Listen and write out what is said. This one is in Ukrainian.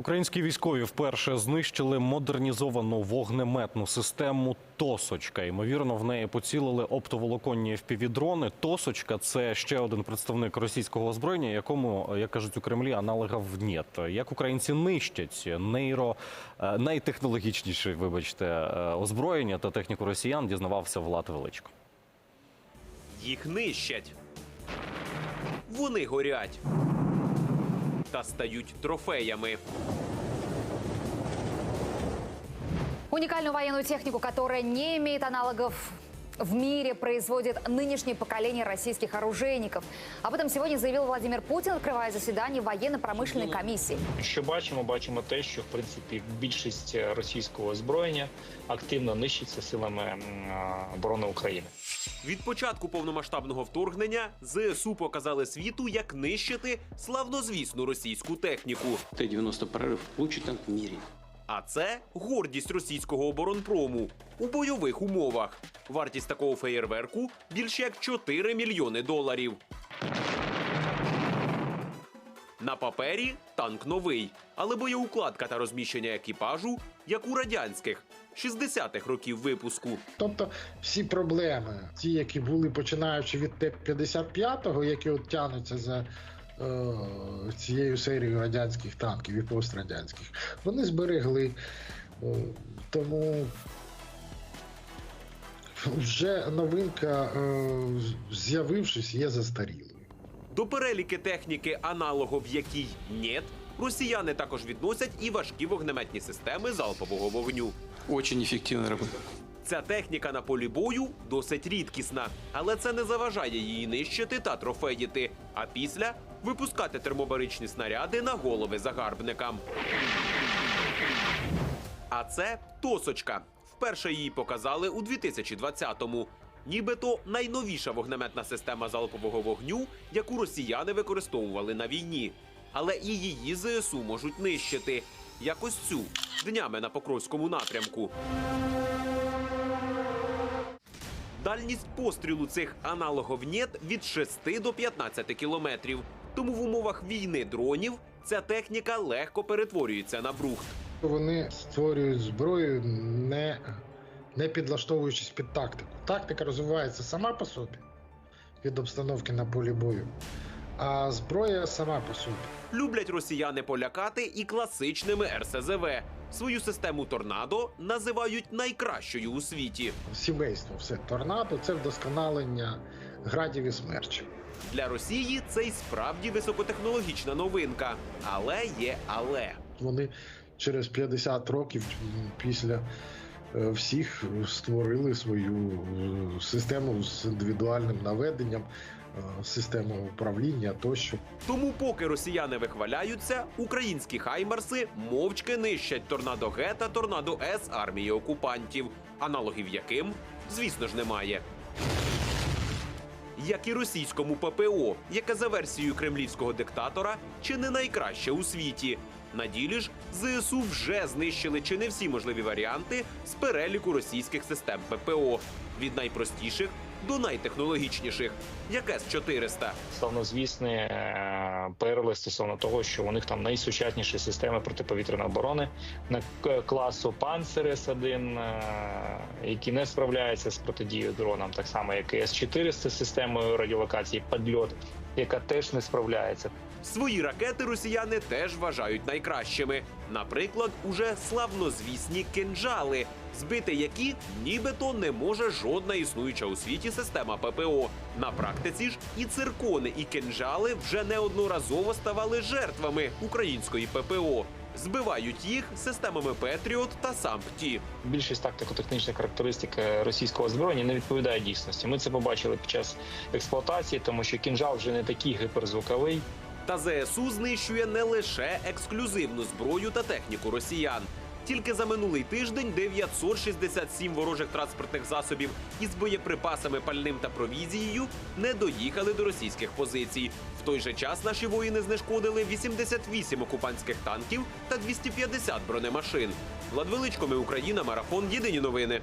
Українські військові вперше знищили модернізовану вогнеметну систему Тосочка. Ймовірно, в неї поцілили оптоволоконні FPV-дрони. Тосочка це ще один представник російського озброєння, якому, як кажуть у Кремлі, аналогів нет. Як українці нищать нейро е, найтехнологічніше, вибачте, е, озброєння та техніку росіян, дізнавався Влад Величко. Їх нищать. Вони горять. Та стають трофеями. Уникальную военную технику, которая не имеет аналогов в мире, производит нынешнее поколение российских оружейников. Об этом сегодня заявил Владимир Путин, открывая заседание военно-промышленной комиссии. Що бачимо? Бачимо те, що в принципі більшість російського озброєння активно нищиться силами м, оборони України. Від початку повномасштабного вторгнення ЗСУ показали світу, як нищити славнозвісну російську техніку. Т-90 прорыв лучший танк в мире. А це гордість російського оборонпрому у бойових умовах. Вартість такого феєрверку більше як 4 мільйони доларів. На папері танк новий, але боєукладка та розміщення екіпажу, як у радянських 60-х років випуску. Тобто всі проблеми, ті, які були починаючи від Т-55, які от тягнуться за цією серією радянських танків і пострадянських, вони зберегли. Е, тому вже новинка, е, з'явившись, є застарілою. До переліки техніки, аналогов якій нет, росіяни також відносять і важкі вогнеметні системи залпового вогню. Очень эффективная работа. Ця техніка на полі бою досить рідкісна, але це не заважає її нищити та трофеїти, а після випускати термобаричні снаряди на голови загарбникам. А це Тосочка. Вперше її показали у 2020-му. Нібито найновіша вогнеметна система залпового вогню, яку росіяни використовували на війні. Але і її ЗСУ можуть нищити. Якось цю днями на Покровському напрямку. Дальність пострілу цих аналогов нет від 6 до 15 кілометрів. Тому в умовах війни дронів ця техніка легко перетворюється на брухт. Вони створюють зброю, не, не підлаштовуючись під тактику. Тактика розвивається сама по собі від обстановки на полі бою, а зброя сама по собі. Люблять росіяни полякати і класичними РСЗВ. Свою систему торнадо називають найкращою у світі. Сімейство все торнадо це вдосконалення градів і смерчів. Для Росії це й справді високотехнологічна новинка. Але є але. Вони через 50 років після е, всіх створили свою е, систему з індивідуальним наведенням, е, систему управління тощо. Тому, поки росіяни вихваляються, українські хаймарси мовчки нищать торнадо Г та торнадо С армії окупантів, аналогів яким, звісно ж, немає. Як і російському ППО, яке за версією кремлівського диктатора чи не найкраще у світі. На ділі ж ЗСУ вже знищили чи не всі можливі варіанти з переліку російських систем ППО від найпростіших до найтехнологічніших, як С-400. Славнозвісні е, перли стосовно того, що у них там найсучасніші системи протиповітряної оборони на класу Панцер С-1, е, які не справляються з протидією дронам, так само як і С-400 з системою радіолокації «Падльот», яка теж не справляється. Свої ракети росіяни теж вважають найкращими. Наприклад, уже славнозвісні кинджали, збити які нібито не може жодна існуюча у світі система ППО. На практиці ж і циркони, і кинджали вже неодноразово ставали жертвами української ППО. Збивають їх системами Петріот та САМПТІ. Більшість тактико-технічних характеристик е, російського озброєння не відповідає дійсності. Ми це побачили під час експлуатації, тому що кінжал вже не такий гіперзвуковий. Та ЗСУ знищує не лише ексклюзивну зброю та техніку росіян. Тільки за минулий тиждень 967 ворожих транспортних засобів із боєприпасами, пальним та провізією не доїхали до російських позицій. В той же час наші воїни знешкодили 88 окупантських танків та 250 бронемашин. Влад Величко, ми Україна, марафон. Єдині новини.